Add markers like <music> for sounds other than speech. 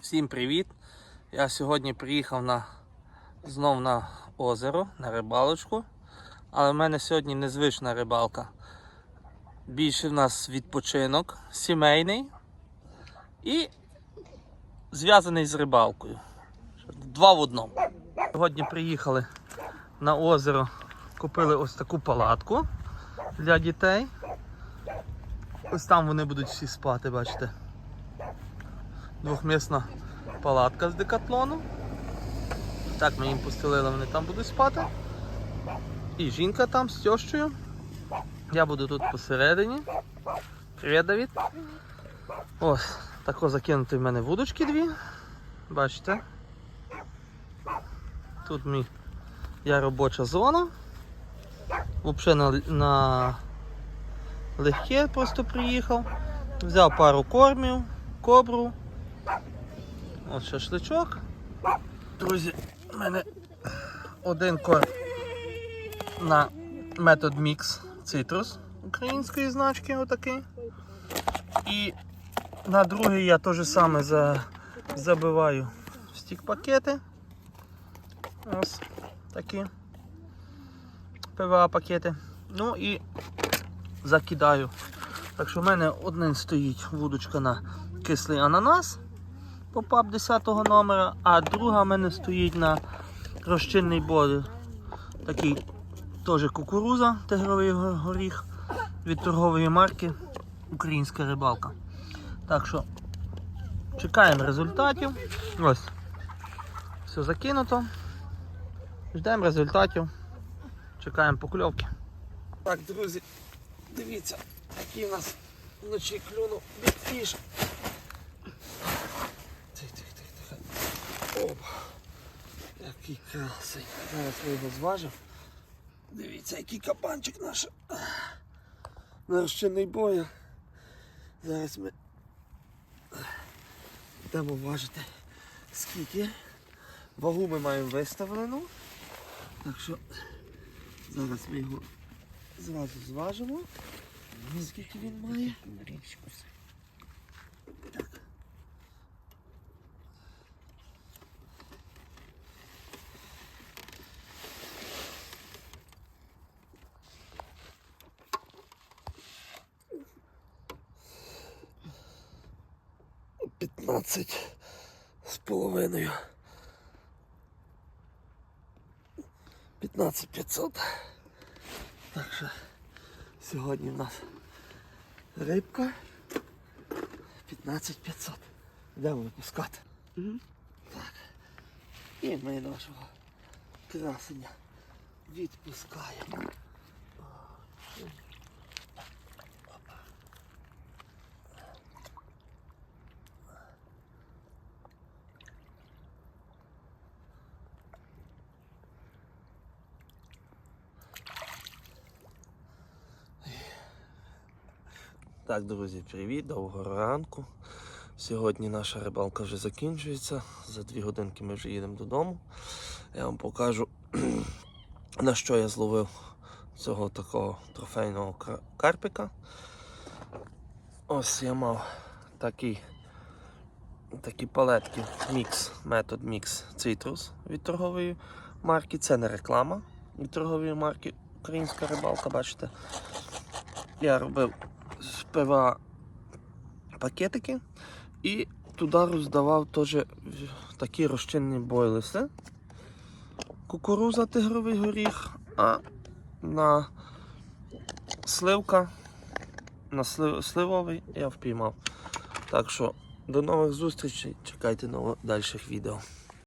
Всім привіт! Я сьогодні приїхав на, знов на озеро, на рибалочку. Але в мене сьогодні незвична рибалка. Більше в нас відпочинок, сімейний і зв'язаний з рибалкою. Два в одному. Сьогодні приїхали на озеро, купили ось таку палатку для дітей. Ось там вони будуть всі спати, бачите. Двохмісна палатка з декатлону. Так, ми їм постелили, вони там будуть спати. І жінка там з тещою. Я буду тут посередині. Привіт, Давід. Ось, тако закинути в мене вудочки дві. Бачите? Тут мій я робоча зона. Взагалі на, на легке просто приїхав. Взяв пару кормів, кобру. Ось шашличок. Друзі, у мене один корм на метод Mix Citrus української значки отакий. І на другий я теж саме за, забиваю стік пакети. Ось такі ПВА пакети. Ну і закидаю. Так що в мене один стоїть вудочка на кислий ананас попап 10 номера, а друга в мене стоїть на розчинний бодр. Такий теж кукуруза, тигровий горіх від торгової марки Українська рибалка. Так що чекаємо результатів. Ось. Все закинуто. Ждемо результатів. Чекаємо покльовки. Так, друзі, дивіться, який у нас вночі клюнув бітфіш. Опа. Який красий. Зараз ми його зважимо. Дивіться, який кабанчик наш. На розчинний боя. Зараз ми йдемо важити скільки. Вагу ми маємо виставлену. Так що зараз ми його зразу зважимо. Скільки він має? Так. П'ятнадцять з половиною. П'ятнадцять п'ятсот. Так що сьогодні в нас рибка 15500. Йдемо випускати. Так. І ми нашого красення відпускаємо. Так, друзі, привіт, доброго ранку. Сьогодні наша рибалка вже закінчується. За дві годинки ми вже їдемо додому. Я вам покажу, <clears throat> на що я зловив цього такого трофейного кар- карпика. Ось я мав такі, такі палетки Mix, метод Mix Citrus від торгової марки. Це не реклама від торгової марки Українська рибалка, бачите. Я робив з пакетики і туди роздавав теж такі розчинні бойлиси. Кукуруза тигровий горіх, а на сливка, на слив, сливовий я впіймав. Так що до нових зустрічей, чекайте дальших відео.